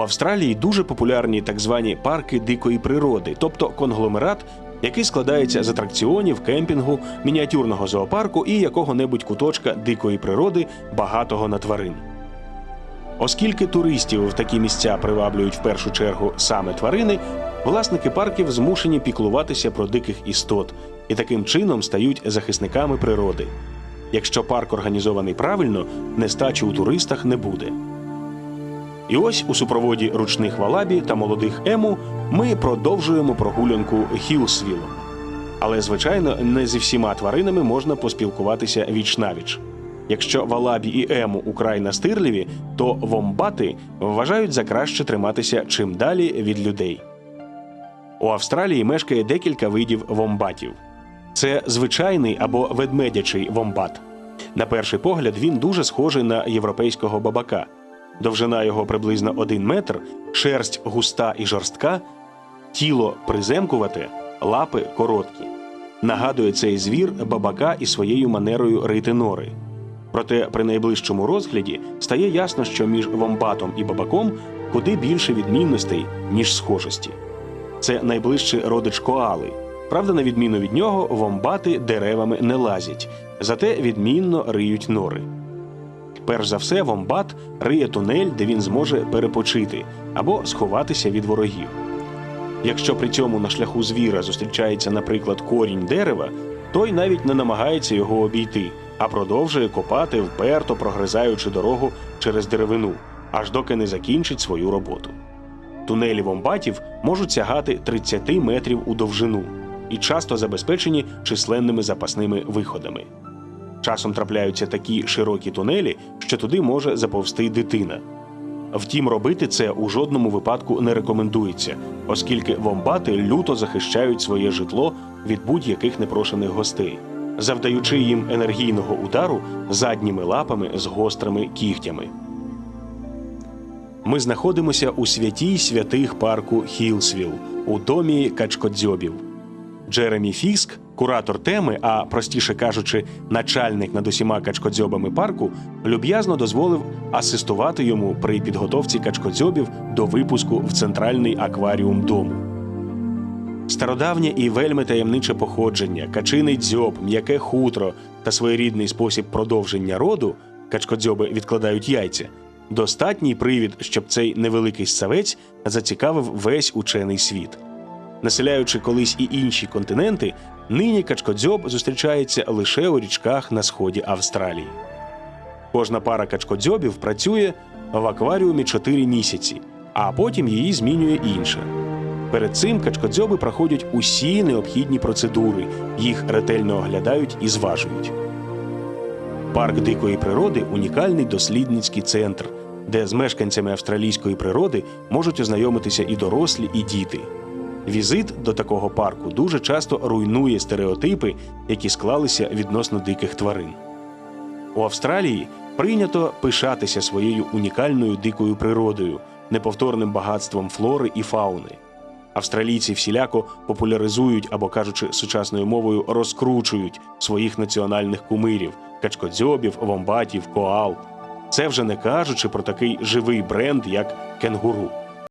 Австралії дуже популярні так звані парки дикої природи, тобто конгломерат, який складається з атракціонів, кемпінгу, мініатюрного зоопарку і якого-небудь куточка дикої природи, багатого на тварин. Оскільки туристів в такі місця приваблюють в першу чергу саме тварини, власники парків змушені піклуватися про диких істот і таким чином стають захисниками природи. Якщо парк організований правильно, нестачі у туристах не буде. І ось у супроводі ручних валабі та молодих ему ми продовжуємо прогулянку Хілсвілом. Але, звичайно, не зі всіма тваринами можна поспілкуватися віч-навіч. Якщо валабі і ему украй настирливі, то вомбати вважають за краще триматися чим далі від людей. У Австралії мешкає декілька видів вомбатів. Це звичайний або ведмедячий вомбат. На перший погляд він дуже схожий на європейського бабака. Довжина його приблизно 1 метр, шерсть густа і жорстка, тіло приземкувате, лапи короткі. Нагадує цей звір бабака і своєю манерою рити нори. Проте при найближчому розгляді стає ясно, що між вомбатом і бабаком куди більше відмінностей, ніж схожості. Це найближчий родич коали. Правда, на відміну від нього, вомбати деревами не лазять, зате відмінно риють нори. Перш за все, вомбат риє тунель, де він зможе перепочити або сховатися від ворогів. Якщо при цьому на шляху звіра зустрічається, наприклад, корінь дерева, той навіть не намагається його обійти, а продовжує копати, вперто прогризаючи дорогу через деревину, аж доки не закінчить свою роботу. Тунелі вомбатів можуть сягати 30 метрів у довжину і часто забезпечені численними запасними виходами. Часом трапляються такі широкі тунелі, що туди може заповзти дитина. Втім, робити це у жодному випадку не рекомендується, оскільки вомбати люто захищають своє житло від будь-яких непрошених гостей, завдаючи їм енергійного удару задніми лапами з гострими кігтями. Ми знаходимося у святій святих парку Хілсвіл у домі качкодзьобів. Джеремі Фіск, куратор теми, а простіше кажучи, начальник над усіма качкодзьобами парку, люб'язно дозволив асистувати йому при підготовці качкодзьобів до випуску в центральний акваріум дому. Стародавнє і вельми таємниче походження, качиний дзьоб, м'яке хутро та своєрідний спосіб продовження роду качкодзьоби відкладають яйця. Достатній привід, щоб цей невеликий ссавець зацікавив весь учений світ. Населяючи колись і інші континенти, нині качкодзьоб зустрічається лише у річках на сході Австралії. Кожна пара качкодзьобів працює в акваріумі 4 місяці, а потім її змінює інша. Перед цим качкодзьоби проходять усі необхідні процедури, їх ретельно оглядають і зважують. Парк дикої природи унікальний дослідницький центр, де з мешканцями австралійської природи можуть ознайомитися і дорослі, і діти. Візит до такого парку дуже часто руйнує стереотипи, які склалися відносно диких тварин. У Австралії прийнято пишатися своєю унікальною дикою природою, неповторним багатством флори і фауни. Австралійці всіляко популяризують або, кажучи сучасною мовою, розкручують своїх національних кумирів качкодзьобів, вомбатів, коал. Це вже не кажучи про такий живий бренд, як кенгуру.